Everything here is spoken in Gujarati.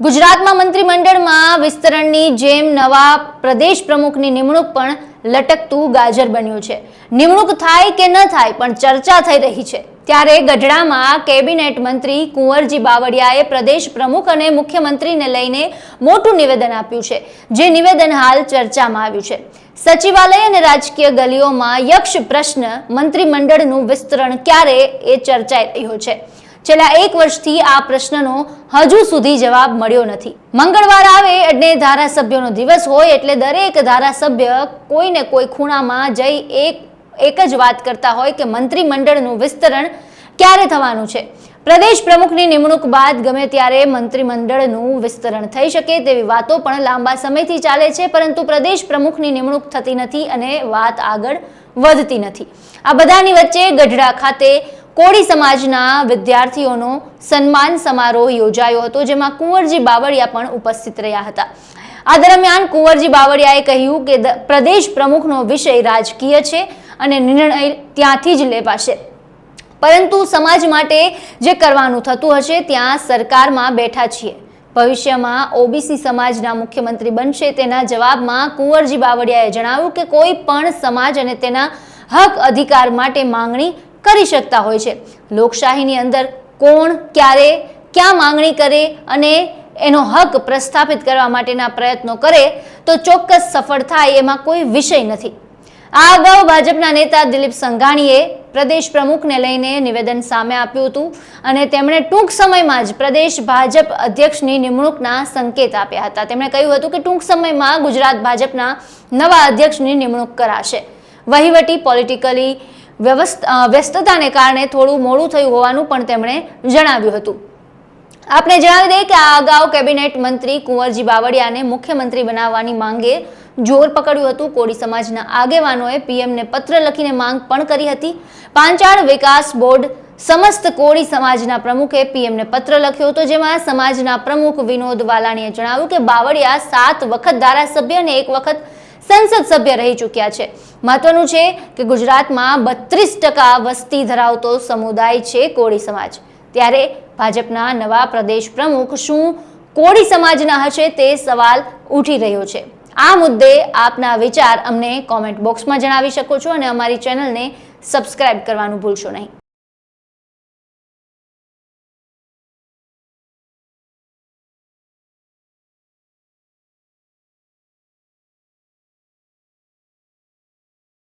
ગુજરાતમાં મંત્રીમંડળમાં વિસ્તરણની જેમ નવા પ્રદેશ પ્રમુખની નિમણૂક પણ લટકતું ગાજર બન્યું છે. નિમણૂક થાય કે ન થાય પણ ચર્ચા થઈ રહી છે. ત્યારે ગઢડામાં કેબિનેટ મંત્રી કુંવરજી બાવળિયાએ પ્રદેશ પ્રમુખ અને મુખ્યમંત્રીને લઈને મોટું નિવેદન આપ્યું છે. જે નિવેદન હાલ ચર્ચામાં આવ્યું છે. સચિવાલય અને રાજકીય ગલીઓમાં યક્ષ પ્રશ્ન મંત્રીમંડળનું વિસ્તરણ ક્યારે એ ચર્ચાઈ રહ્યો છે. છેલ્લા એક વર્ષથી આ પ્રશ્નનો હજુ સુધી જવાબ મળ્યો નથી. મંગળવાર આવે અને ધારાસભ્યોનો દિવસ હોય એટલે દરેક ધારાસભ્ય કોઈને કોઈ ખૂણામાં જઈ એક એક જ વાત કરતા હોય કે મંત્રીમંડળનું વિસ્તરણ ક્યારે થવાનું છે. પ્રદેશ પ્રમુખની નિમણૂક બાદ ગમે ત્યારે મંત્રીમંડળનું વિસ્તરણ થઈ શકે તેવી વાતો પણ લાંબા સમયથી ચાલે છે, પરંતુ પ્રદેશ પ્રમુખની નિમણૂક થતી નથી અને વાત આગળ વધતી નથી. આ બધાની વચ્ચે ગઢડા ખાતે કોળી સમાજના વિદ્યાર્થીઓનો સન્માન સમારોહ યોજાયો હતો, જેમાં કુંવરજી બાવળિયા પણ ઉપસ્થિત રહ્યા હતા. આ દરમિયાન કુંવરજી બાવળિયાએ કહ્યું કે પ્રદેશ પ્રમુખનો વિષય રાજકીય છે અને નિર્ણય ત્યાંથી જ લેવાશે. પરંતુ સમાજ માટે જે કરવાનું થતું હશે, ત્યાં સરકારમાં બેઠા છીએ. ભવિષ્યમાં ઓબીસી સમાજના મુખ્યમંત્રી બનશે તેના જવાબમાં કુંવરજી બાવળિયાએ જણાવ્યું કે કોઈ પણ સમાજ અને તેના હક અધિકાર માટે માંગણી કરી શકતા હોય છે. લોકશાહીની અંદર કોણ ક્યારે ક્યાં માંગણી કરે અને એનો હક પ્રસ્થાપિત કરવા માટેના પ્રયત્નો કરે તો ચોક્કસ સફળ થાય એમાં કોઈ વિષય નથી. આ અગાઉ ભાજપના નેતા દિલીપ સંઘાણીએ પ્રદેશ પ્રમુખને લઈને નિવેદન સામે આપ્યું હતું અને તેમણે ટૂંક સમયમાં જ પ્રદેશ ભાજપ અધ્યક્ષની નિમણૂકના સંકેત આપ્યા હતા. તેમણે કહ્યું હતું કે ટૂંક સમયમાં ગુજરાત ભાજપના નવા અધ્યક્ષની નિમણૂક કરાશે. વહીવટી, પોલિટિકલી વ્યસ્તતાને કારણે થોડું મોડું થયું હોવાનું પણ તેમણે જણાવ્યું હતું. આપણે જણાવી દઈએ કે આ અગાઉ કેબિનેટ મંત્રી કુંવરજી બાવળિયાને મુખ્યમંત્રી બનાવવાની માંગે જોર પકડ્યું હતું. કોળી સમાજના આગેવાનોએ પીએમને પત્ર લખીને માંગ પણ કરી હતી. પાંચાળ વિકાસ બોર્ડ સમસ્ત કોળી સમાજના પ્રમુખે પીએમને પત્ર લખ્યો હતો. જેમાં સમાજના પ્રમુખ વિનોદ વાલાણીએ જણાવ્યું કે બાવળિયા સાત વખત ધારાસભ્ય અને એક વખત સંસદ સભ્ય રહી ચૂક્યા છે. મહત્વનું છે કે ગુજરાતમાં બત્રીસ ટકા વસ્તી ધરાવતો સમુદાય છે કોળી સમાજ. ત્યારે ભાજપના નવા પ્રદેશ પ્રમુખ શું કોળી સમાજના હશે તે સવાલ ઉઠી રહ્યો છે. આ મુદ્દે આપના વિચાર અમને કોમેન્ટ બોક્સમાં જણાવી શકો છો અને અમારી ચેનલને સબસ્ક્રાઇબ કરવાનું ભૂલશો નહીં.